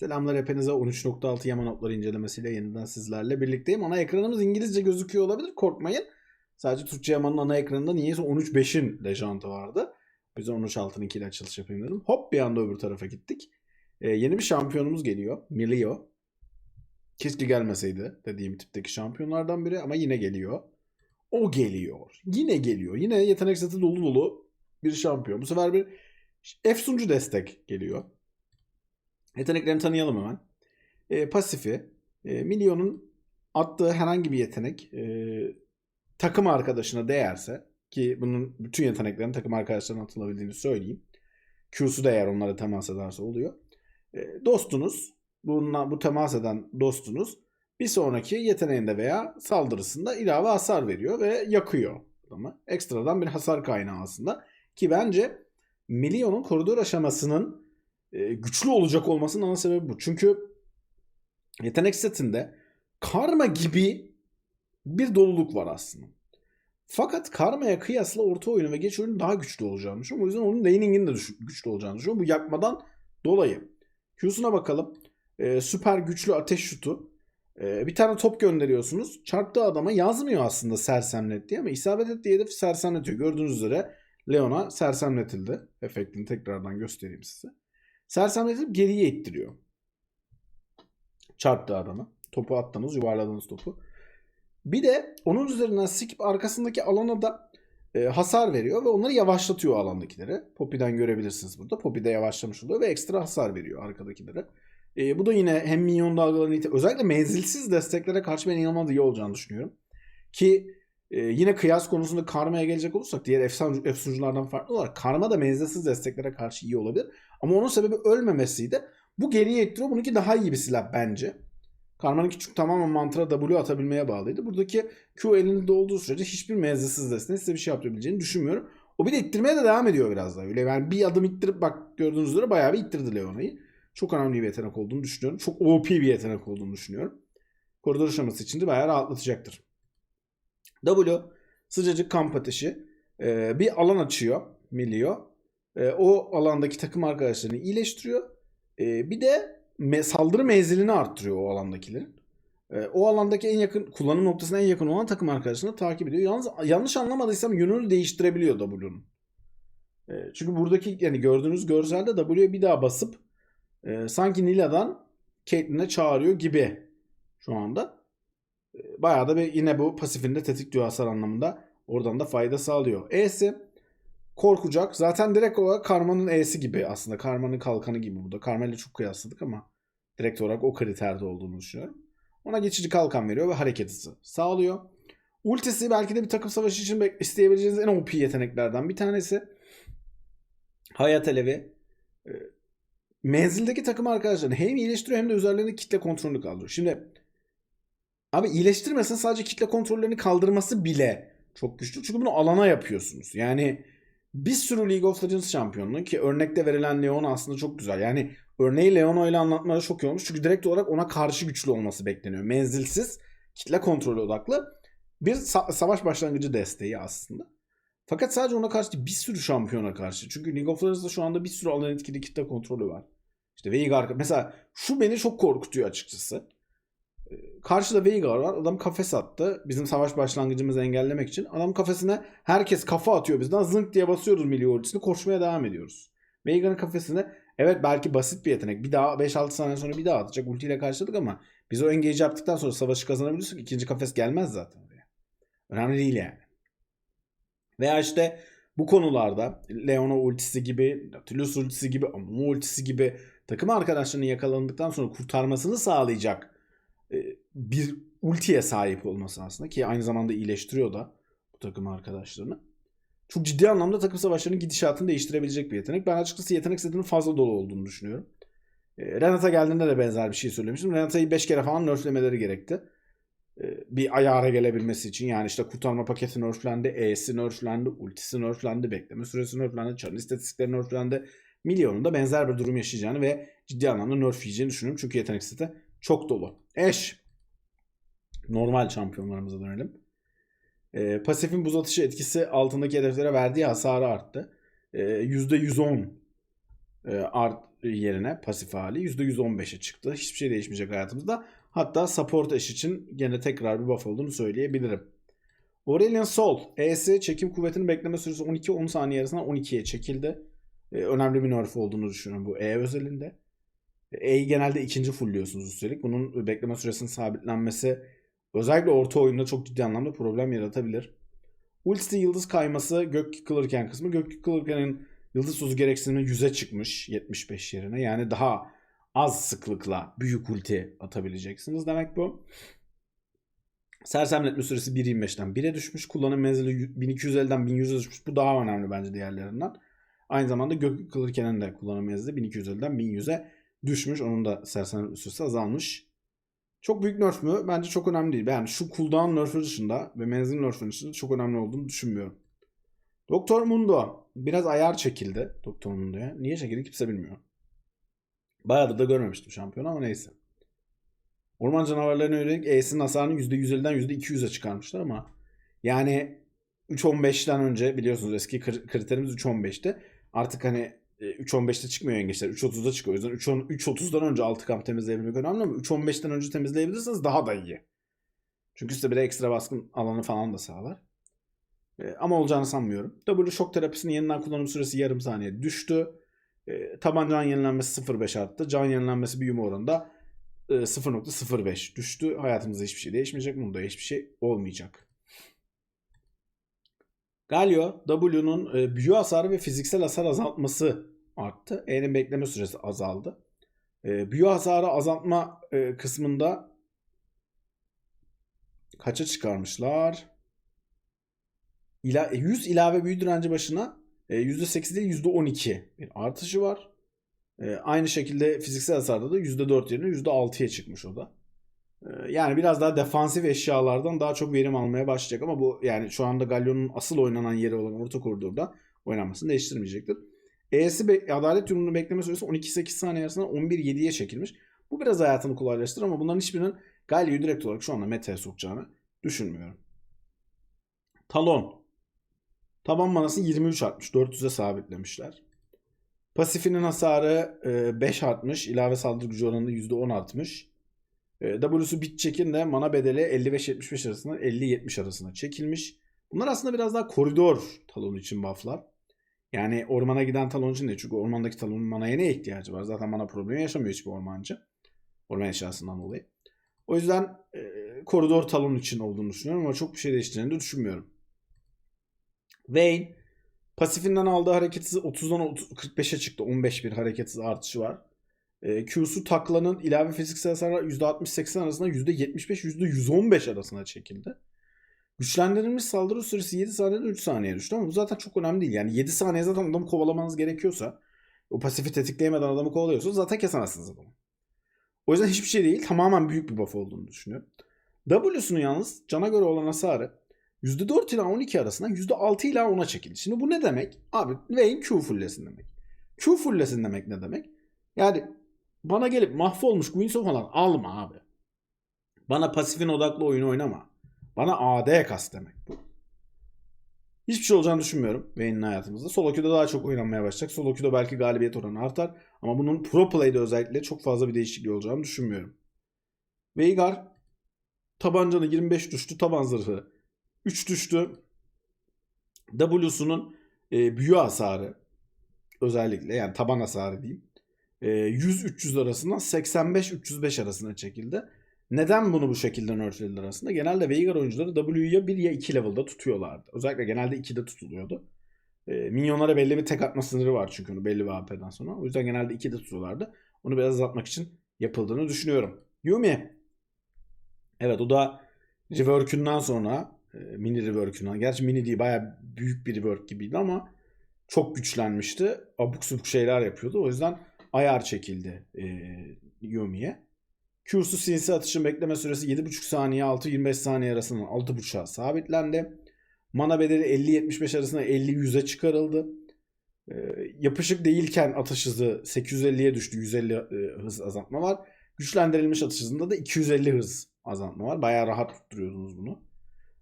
Selamlar hepinize 13.6 Yaman Notları incelemesiyle yeniden sizlerle birlikteyim. Ana ekranımız İngilizce gözüküyor olabilir korkmayın. Sadece Türkçe Yaman'ın ana ekranında niyeyse 13.5'in lejantı vardı. Biz 13.6'nın ile açılış yapayım dedim. Hop bir anda öbür tarafa gittik. Ee, yeni bir şampiyonumuz geliyor. Milio. Keşke gelmeseydi dediğim tipteki şampiyonlardan biri ama yine geliyor. O geliyor. Yine geliyor. Yine yetenek seti dolu dolu bir şampiyon. Bu sefer bir efsuncu destek geliyor. Yeteneklerini tanıyalım hemen. E, pasifi. E, Milyon'un attığı herhangi bir yetenek e, takım arkadaşına değerse ki bunun bütün yeteneklerin takım arkadaşlarına atılabildiğini söyleyeyim. Q'su da eğer onlara temas ederse oluyor. E, dostunuz, bununla, bu temas eden dostunuz bir sonraki yeteneğinde veya saldırısında ilave hasar veriyor ve yakıyor adamı. Ekstradan bir hasar kaynağı aslında. Ki bence Milyon'un koridor aşamasının e, güçlü olacak olmasının ana sebebi bu. Çünkü yetenek setinde karma gibi bir doluluk var aslında. Fakat karmaya kıyasla orta oyunu ve geç oyunu daha güçlü olacağını düşünüyorum. O yüzden onun laning'in de güçlü olacağını düşünüyorum. Bu yakmadan dolayı. Q'suna bakalım. E, süper güçlü ateş şutu. E, bir tane top gönderiyorsunuz. Çarptığı adama yazmıyor aslında sersemlet diye ama isabet ettiği hedef sersemletiyor. Gördüğünüz üzere Leon'a sersemletildi. Efektini tekrardan göstereyim size. Sersemletip geriye ittiriyor. Çarptı adamı. Topu attınız, yuvarladınız topu. Bir de onun üzerinden skip arkasındaki alana da e, hasar veriyor ve onları yavaşlatıyor alandakileri. Poppy'den görebilirsiniz burada. Poppy de yavaşlamış oluyor ve ekstra hasar veriyor arkadakilere. E, bu da yine hem minyon dalgalarını özellikle menzilsiz desteklere karşı ben inanılmaz iyi olacağını düşünüyorum. Ki e, yine kıyas konusunda karmaya gelecek olursak diğer efsan, efsunculardan farklı olarak karma da menzilsiz desteklere karşı iyi olabilir. Ama onun sebebi ölmemesiydi. Bu geriye ittiriyor. Bununki daha iyi bir silah bence. Karma'nınki çünkü tamamen mantra W atabilmeye bağlıydı. Buradaki Q elinde olduğu sürece hiçbir menzilsiz desteğin size bir şey yapabileceğini düşünmüyorum. O bir de ittirmeye de devam ediyor biraz daha. Öyle yani bir adım ittirip bak gördüğünüz üzere bayağı bir ittirdi Leona'yı. Çok önemli bir yetenek olduğunu düşünüyorum. Çok OP bir yetenek olduğunu düşünüyorum. Koridor aşaması için de bayağı rahatlatacaktır. W sıcacık kamp ateşi. Ee, bir alan açıyor Milio. Ee, o alandaki takım arkadaşlarını iyileştiriyor. Ee, bir de me- saldırı menzilini arttırıyor o alandakilerin. Ee, o alandaki en yakın kullanım noktasına en yakın olan takım arkadaşını takip ediyor. Yalnız yanlış anlamadıysam yönünü değiştirebiliyor W'nun. Ee, çünkü buradaki yani gördüğünüz görselde W'ye bir daha basıp e, sanki Nila'dan Caitlyn'e çağırıyor gibi şu anda. E, bayağı da bir, yine bu pasifinde tetikliyor hasar anlamında. Oradan da fayda sağlıyor. E'si korkacak. Zaten direkt olarak Karma'nın E'si gibi aslında. Karma'nın kalkanı gibi burada. Karma ile çok kıyasladık ama direkt olarak o kriterde olduğunu düşünüyorum. Ona geçici kalkan veriyor ve hareket hızı sağlıyor. Ultisi belki de bir takım savaşı için isteyebileceğiniz en OP yeteneklerden bir tanesi. Hayat Alevi. E, menzildeki takım arkadaşlarını hem iyileştiriyor hem de üzerlerine kitle kontrolünü kaldırıyor. Şimdi abi iyileştirmesin sadece kitle kontrollerini kaldırması bile çok güçlü. Çünkü bunu alana yapıyorsunuz. Yani bir sürü League of Legends şampiyonluğu ki örnekte verilen Leon aslında çok güzel. Yani örneği Leona ile anlatmaları çok iyi olmuş. Çünkü direkt olarak ona karşı güçlü olması bekleniyor. Menzilsiz, kitle kontrolü odaklı bir sa- savaş başlangıcı desteği aslında. Fakat sadece ona karşı değil, bir sürü şampiyona karşı. Çünkü League of Legends'da şu anda bir sürü alan etkili kitle kontrolü var. İşte Veigar mesela şu beni çok korkutuyor açıkçası. Karşıda Veigar var. Adam kafes attı. Bizim savaş başlangıcımızı engellemek için. Adam kafesine herkes kafa atıyor bizden. Zınk diye basıyoruz milli ultisini. Koşmaya devam ediyoruz. Veigar'ın kafesine evet belki basit bir yetenek. Bir daha 5-6 saniye sonra bir daha atacak. Ultiyle karşıladık ama biz o engage yaptıktan sonra savaşı kazanabiliyorsak ikinci kafes gelmez zaten oraya. Önemli değil yani. Veya işte bu konularda Leona ultisi gibi, Nautilus ultisi gibi, Amumu ultisi gibi takım arkadaşlarının yakalandıktan sonra kurtarmasını sağlayacak bir ultiye sahip olması aslında ki aynı zamanda iyileştiriyor da bu takım arkadaşlarını. Çok ciddi anlamda takım savaşlarının gidişatını değiştirebilecek bir yetenek. Ben açıkçası yetenek setinin fazla dolu olduğunu düşünüyorum. E, Renata geldiğinde de benzer bir şey söylemiştim. Renata'yı 5 kere falan nerflemeleri gerekti. E, Bir ayara gelebilmesi için. Yani işte kurtarma paketi nerflendi, E'si nerflendi, ultisi nerflendi, bekleme süresi nerflendi, çarın istatistikleri nerflendi. Milyonun da benzer bir durum yaşayacağını ve ciddi anlamda nerf yiyeceğini düşünüyorum. Çünkü yetenek seti çok dolu. Eş. Normal şampiyonlarımıza dönelim. Ee, pasifin buz atışı etkisi altındaki hedeflere verdiği hasarı arttı. Ee, %110 e, art yerine pasif hali %115'e çıktı. Hiçbir şey değişmeyecek hayatımızda. Hatta support eş için gene tekrar bir buff olduğunu söyleyebilirim. Aurelion Sol. E'si çekim kuvvetinin bekleme süresi 12-10 saniye arasında 12'ye çekildi. E, önemli bir nerf olduğunu düşünüyorum bu E özelinde. E'yi genelde ikinci fullliyorsunuz üstelik. Bunun bekleme süresinin sabitlenmesi özellikle orta oyunda çok ciddi anlamda problem yaratabilir. Ulti yıldız kayması gök yıkılırken kısmı. Gök yıkılırken'in yıldız tozu gereksinimi 100'e çıkmış 75 yerine. Yani daha az sıklıkla büyük ulti atabileceksiniz demek bu. Sersemletme süresi 1.25'ten 1'e düşmüş. Kullanım menzili 1250'den 1100'e düşmüş. Bu daha önemli bence diğerlerinden. Aynı zamanda gök yıkılırken'in de kullanım menzili 1250'den 1100'e düşmüş. Onun da sersemletme süresi azalmış. Çok büyük nerf mü? Bence çok önemli değil. Yani şu cooldown nerf'ü dışında ve menzil nerf'ü dışında çok önemli olduğunu düşünmüyorum. Doktor Mundo. Biraz ayar çekildi Doktor Mundo'ya. Niye çekildi kimse bilmiyor. Bayağıdır da görmemiştim şampiyon ama neyse. Orman canavarlarına yönelik E'sinin hasarını %150'den %200'e çıkarmışlar ama yani 3.15'ten önce biliyorsunuz eski kriterimiz 3.15'ti. Artık hani 3.15'te çıkmıyor yengeçler. 3.30'da çıkıyor. O yüzden 3.30'dan önce altı kamp temizleyebilmek önemli ama 3.15'ten önce temizleyebilirseniz daha da iyi. Çünkü size bir de ekstra baskın alanı falan da sağlar. E, ama olacağını sanmıyorum. W şok terapisinin yeniden kullanım süresi yarım saniye düştü. E, taban can yenilenmesi 0.5 arttı. Can yenilenmesi büyüme oranında e, 0.05 düştü. Hayatımızda hiçbir şey değişmeyecek. Bunda hiçbir şey olmayacak. Galio W'nun e, büyü hasarı ve fiziksel hasar azaltması arttı. E'nin bekleme süresi azaldı. E, büyü hasarı azaltma e, kısmında kaça çıkarmışlar? İla, 100 ilave büyü direnci başına e, %8 değil %12 bir artışı var. E, aynı şekilde fiziksel hasarda da %4 yerine %6'ya çıkmış o da. E, yani biraz daha defansif eşyalardan daha çok verim almaya başlayacak ama bu yani şu anda Galyon'un asıl oynanan yeri olan orta koridorda oynanmasını değiştirmeyecektir. E'si be- adalet yorumunu bekleme süresi 12-8 saniye arasında 11-7'ye çekilmiş. Bu biraz hayatını kolaylaştırır ama bunların hiçbirinin Galio'yu direkt olarak şu anda meta'ya sokacağını düşünmüyorum. Talon. Taban manası 23 artmış. 400'e sabitlemişler. Pasifinin hasarı 5 artmış. İlave saldırı gücü oranında %10 artmış. E, W'su bit çekin de mana bedeli 55-75 arasında 50-70 arasında çekilmiş. Bunlar aslında biraz daha koridor talon için bufflar. Yani ormana giden talon için değil. Çünkü ormandaki talonun manaya ne ihtiyacı var? Zaten mana problemi yaşamıyor hiçbir ormancı. Orman eşyasından dolayı. O yüzden e, koridor talon için olduğunu düşünüyorum ama çok bir şey değiştireceğini de düşünmüyorum. Vayne pasifinden aldığı hareket hızı 30'dan 45'e çıktı. 15 bir hareket hızı artışı var. E, Q'su taklanın ilave fiziksel hasarı %60-80 arasında %75-%115 arasında çekildi. Güçlendirilmiş saldırı süresi 7 saniyeden 3 saniye düştü ama bu zaten çok önemli değil. Yani 7 saniye zaten adamı kovalamanız gerekiyorsa o pasifi tetikleyemeden adamı kovalıyorsunuz zaten kesemezsiniz adamı. O yüzden hiçbir şey değil. Tamamen büyük bir buff olduğunu düşünüyorum. W'sunu yalnız cana göre olan hasarı %4 ila 12 arasında %6 ila 10'a çekildi. Şimdi bu ne demek? Abi Vayne Q fulllesin demek. Q fulllesin demek ne demek? Yani bana gelip mahvolmuş Guinsoo falan alma abi. Bana pasifin odaklı oyunu oynama. Bana AD kas demek bu. Hiçbir şey olacağını düşünmüyorum Vayne'in hayatımızda. Solo queue'da daha çok oynanmaya başlayacak. Solo queue'da belki galibiyet oranı artar. Ama bunun pro play'de özellikle çok fazla bir değişikliği olacağını düşünmüyorum. Veigar tabancanı 25 düştü. Taban zırhı 3 düştü. W'sunun e, büyü hasarı özellikle yani taban hasarı diyeyim. E, 100-300 arasından 85-305 arasına çekildi. Neden bunu bu şekilde nerflediler aslında? Genelde Veigar oyuncuları W'yu ya 1 ya 2 level'da tutuyorlardı. Özellikle genelde 2'de tutuluyordu. E, minyonlara belli bir tek atma sınırı var çünkü onu belli bir AP'den sonra. O yüzden genelde 2'de tutuyorlardı. Onu biraz azaltmak için yapıldığını düşünüyorum. Yumi. Evet o da rework'ünden sonra e, mini rework'ünden. Gerçi mini değil baya büyük bir rework gibiydi ama çok güçlenmişti. Abuk subuk şeyler yapıyordu. O yüzden ayar çekildi e, Yumi'ye. Q'su sinsi atışın bekleme süresi 7.5 saniye 6-25 saniye arasında 6.5'a sabitlendi. Mana bedeli 50-75 arasında 50-100'e çıkarıldı. E, yapışık değilken atış hızı 850'ye düştü. 150 e, hız azaltma var. Güçlendirilmiş atış hızında da 250 hız azaltma var. Bayağı rahat tutturuyordunuz bunu.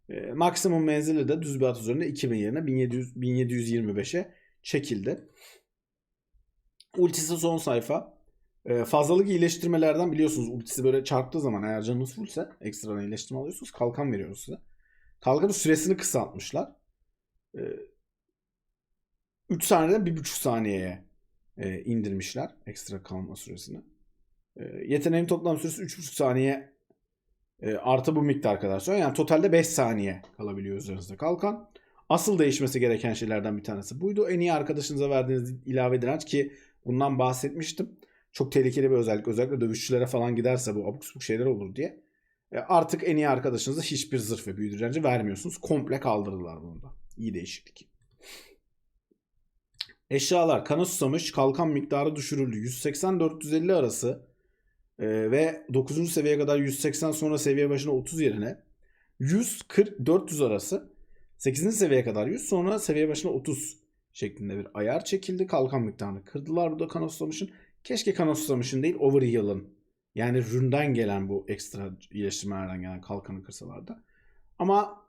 E, maksimum menzili de düz bir at üzerinde 2000 yerine 1700, 1725'e çekildi. Ultisi son sayfa. Ee, fazlalık iyileştirmelerden biliyorsunuz ultisi böyle çarptığı zaman eğer canınız fullse ekstradan iyileştirme alıyorsunuz. Kalkan veriyoruz size. Kalkanın süresini kısaltmışlar. Ee, 3 saniyeden 1,5 saniyeye e, indirmişler ekstra kalma süresini. E, yeteneğin toplam süresi 3,5 saniye e, artı bu miktar kadar sonra. Yani totalde 5 saniye kalabiliyor üzerinizde kalkan. Asıl değişmesi gereken şeylerden bir tanesi buydu. En iyi arkadaşınıza verdiğiniz ilave direnç ki bundan bahsetmiştim. Çok tehlikeli bir özellik. Özellikle dövüşçülere falan giderse bu abuk subuk şeyler olur diye. E, artık en iyi arkadaşınıza hiçbir zırh ve büyü vermiyorsunuz. Komple kaldırdılar bunu da. İyi değişiklik. Eşyalar kana susamış kalkan miktarı düşürüldü. 180-450 arası e, ve 9. seviyeye kadar 180 sonra seviye başına 30 yerine 140-400 arası 8. seviyeye kadar 100 sonra seviye başına 30 şeklinde bir ayar çekildi. Kalkan miktarını kırdılar burada kana susamışın. Keşke kana susamışın değil Overheal'ın yani ründen gelen bu ekstra iyileştirmelerden gelen kalkanı kırsalardı. Ama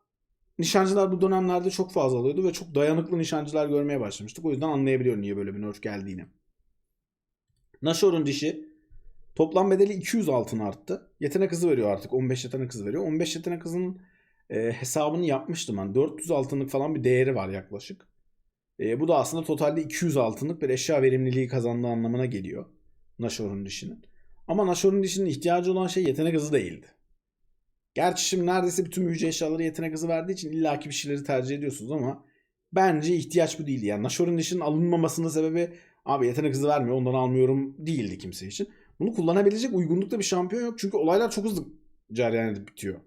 nişancılar bu dönemlerde çok fazla alıyordu ve çok dayanıklı nişancılar görmeye başlamıştık. O yüzden anlayabiliyorum niye böyle bir nerf geldiğini. Nashor'un dişi toplam bedeli 200 altın arttı. Yetenek hızı veriyor artık. 15 yetenek hızı veriyor. 15 yetenek hızının e, hesabını yapmıştım ben. 400 altınlık falan bir değeri var yaklaşık. E, bu da aslında totalde 200 altınlık bir eşya verimliliği kazandığı anlamına geliyor. Nashor'un dişinin. Ama Nashor'un dişinin ihtiyacı olan şey yetenek hızı değildi. Gerçi şimdi neredeyse bütün büyücü eşyaları yetenek hızı verdiği için illaki bir şeyleri tercih ediyorsunuz ama bence ihtiyaç bu değildi. Yani Nashor'un dişinin alınmamasının sebebi abi yetenek hızı vermiyor ondan almıyorum değildi kimse için. Bunu kullanabilecek uygunlukta bir şampiyon yok. Çünkü olaylar çok hızlı cereyan edip bitiyor.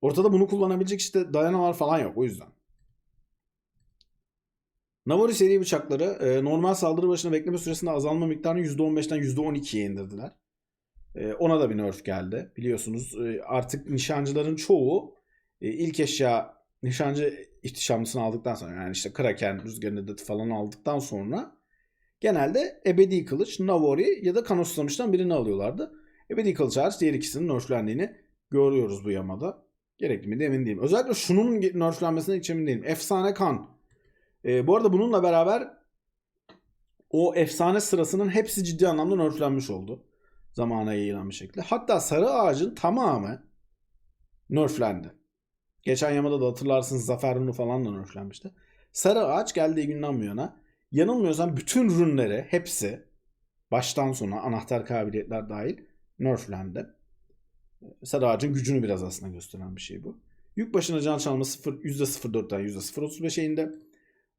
Ortada bunu kullanabilecek işte dayanalar falan yok o yüzden. Navori seri bıçakları e, normal saldırı başına bekleme süresinde azalma miktarını %15'ten %12'ye indirdiler. E, ona da bir nerf geldi. Biliyorsunuz e, artık nişancıların çoğu e, ilk eşya nişancı ihtişamlısını aldıktan sonra yani işte Kraken, Rüzgar Nedeti falan aldıktan sonra genelde ebedi kılıç, Navori ya da Kanoslamış'tan birini alıyorlardı. Ebedi kılıç hariç diğer ikisinin nerflendiğini görüyoruz bu yamada. Gerekli mi de emin değilim. Özellikle şunun nerflenmesine hiç emin değilim. Efsane kan. Ee, bu arada bununla beraber o efsane sırasının hepsi ciddi anlamda nerflenmiş oldu. Zamana yayılan bir şekilde. Hatta sarı ağacın tamamı nerflendi. Geçen yamada da hatırlarsınız Zafer Runu falan da nerflenmişti. Sarı ağaç geldiği günden bu yana yanılmıyorsam bütün rünleri hepsi baştan sona anahtar kabiliyetler dahil nerflendi. Sarı ağacın gücünü biraz aslında gösteren bir şey bu. Yük başına can çalma 0, %0.4'ten %0.35'e indi.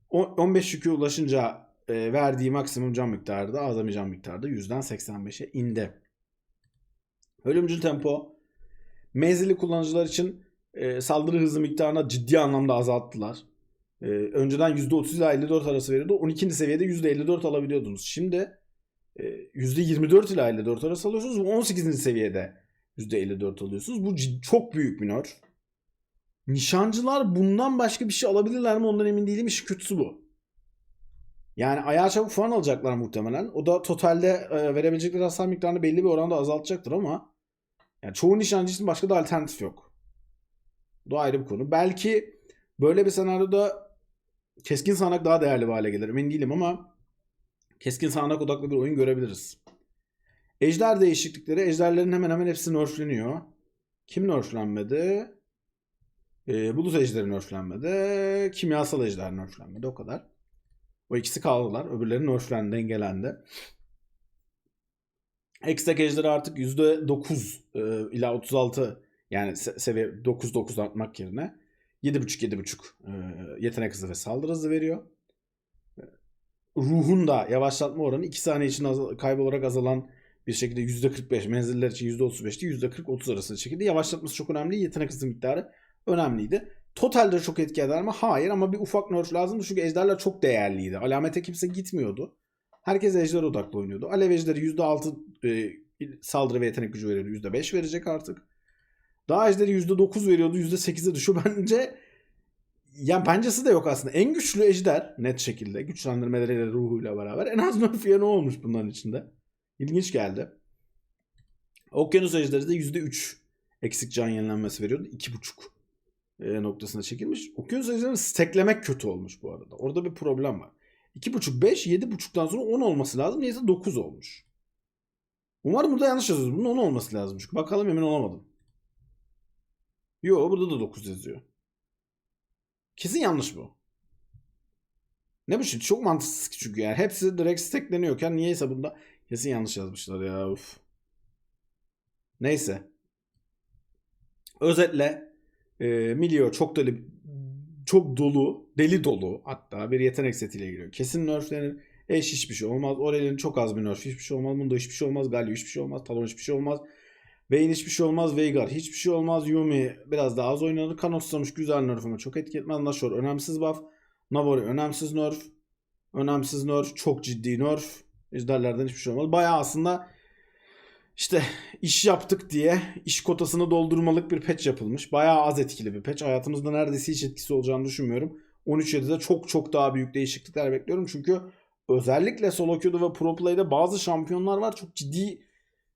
15 yükü ulaşınca e, verdiği maksimum can miktarı da azami can miktarı da %'den 85'e indi. Ölümcül tempo menzilli kullanıcılar için e, saldırı hızı miktarına ciddi anlamda azalttılar. E, önceden %30 ile 54 arası veriyordu. 12. seviyede %54 alabiliyordunuz. Şimdi e, %24 ile 54 arası alıyorsunuz. 18. seviyede %54 alıyorsunuz. Bu çok büyük bir nerf. Nişancılar bundan başka bir şey alabilirler mi ondan emin değilim. İşin kötüsü bu. Yani ayağı çabuk falan alacaklar muhtemelen. O da totalde e, verebilecekleri hasar miktarını belli bir oranda azaltacaktır ama yani çoğu nişancı için başka da alternatif yok. Bu da ayrı bir konu. Belki böyle bir senaryoda keskin sağanak daha değerli bir hale gelir. Emin değilim ama keskin sağanak odaklı bir oyun görebiliriz. Ejder değişiklikleri. Ejderlerin hemen hemen hepsi nerfleniyor. Kim nerflenmedi? Ee, bulut ejderi nerflenmedi. Kimyasal ejder nerflenmedi. O kadar. O ikisi kaldılar. Öbürleri nerflendi, dengelendi. Ekstek ejderi artık %9 e, ila 36 yani se- seviye 9-9 artmak yerine 7.5-7.5 e, yetenek hızı ve saldırı hızı veriyor. E, Ruhun da yavaşlatma oranı 2 saniye için azal- kaybolarak azalan bir şekilde %45 menziller için %35'ti %40-30 arasında şekilde yavaşlatması çok önemli. Yetenek hızı miktarı önemliydi. Totalde çok etki eder mi? Hayır ama bir ufak nerf lazımdı çünkü ejderler çok değerliydi. Alamete kimse gitmiyordu. Herkes ejder odaklı oynuyordu. Alev ejderi %6 e, saldırı ve yetenek gücü veriyordu. %5 verecek artık. Daha ejderi %9 veriyordu. %8'e düşüyor. Bence ya bencesi de yok aslında. En güçlü ejder net şekilde güçlendirmeleriyle ruhuyla beraber en az nerf ne olmuş bunların içinde. İlginç geldi. Okyanus ejderi de %3 eksik can yenilenmesi veriyordu. 2.5 e, noktasına çekilmiş. Okyanus ejderini steklemek kötü olmuş bu arada. Orada bir problem var. 2.5 5 7.5'tan sonra 10 olması lazım. Neyse 9 olmuş. Umarım burada yanlış yazıyoruz. Bunun 10 olması lazım çünkü. Bakalım emin olamadım. Yo burada da 9 yazıyor. Kesin yanlış bu. Ne bu şimdi? Çok mantıksız ki çünkü yani. Hepsi direkt stackleniyorken niyeyse bunda kesin yanlış yazmışlar ya. Uf. Neyse. Özetle e, Milio çok deli çok dolu, deli dolu hatta bir yetenek setiyle giriyor. Kesin nerflenir. Eş hiçbir şey olmaz. Aurelien çok az bir nerf. Hiçbir şey olmaz. Mundo hiçbir şey olmaz. Galio hiçbir şey olmaz. Talon hiçbir şey olmaz. Vayne hiçbir şey olmaz. Veigar hiçbir şey olmaz. Yumi biraz daha az oynadı. Kanoslamış güzel nerf ama çok etki etmez. Nashor önemsiz buff. Navori önemsiz nerf. Önemsiz nerf. Çok ciddi nerf. Ejderlerden hiçbir şey olmaz. Bayağı aslında işte iş yaptık diye iş kotasını doldurmalık bir patch yapılmış. Bayağı az etkili bir patch. Hayatımızda neredeyse hiç etkisi olacağını düşünmüyorum. 13.7'de çok çok daha büyük değişiklikler bekliyorum. Çünkü özellikle solo queue'da ve pro play'de bazı şampiyonlar var. Çok ciddi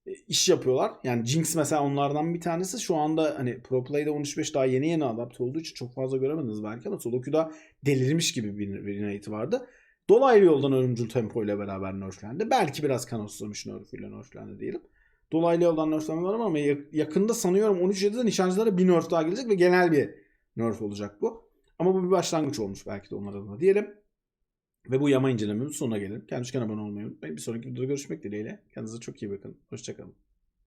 e, iş yapıyorlar. Yani Jinx mesela onlardan bir tanesi. Şu anda hani pro play'de 13.5 daha yeni yeni adapte olduğu için çok fazla göremediniz belki ama solo queue'da delirmiş gibi bir, bir Ignite vardı. Dolaylı yoldan ölümcül tempo ile beraber nerflendi. Belki biraz kanoslamış nerfüyle nerflendi diyelim. Dolaylı yoldan nerfleme var ama yakında sanıyorum 13.7'de nişancılara bir nerf daha gelecek ve genel bir nerf olacak bu. Ama bu bir başlangıç olmuş belki de onlar adına diyelim. Ve bu yama incelememiz sonuna gelelim. Kendinize abone olmayı unutmayın. Bir sonraki videoda görüşmek dileğiyle. Kendinize çok iyi bakın. Hoşçakalın.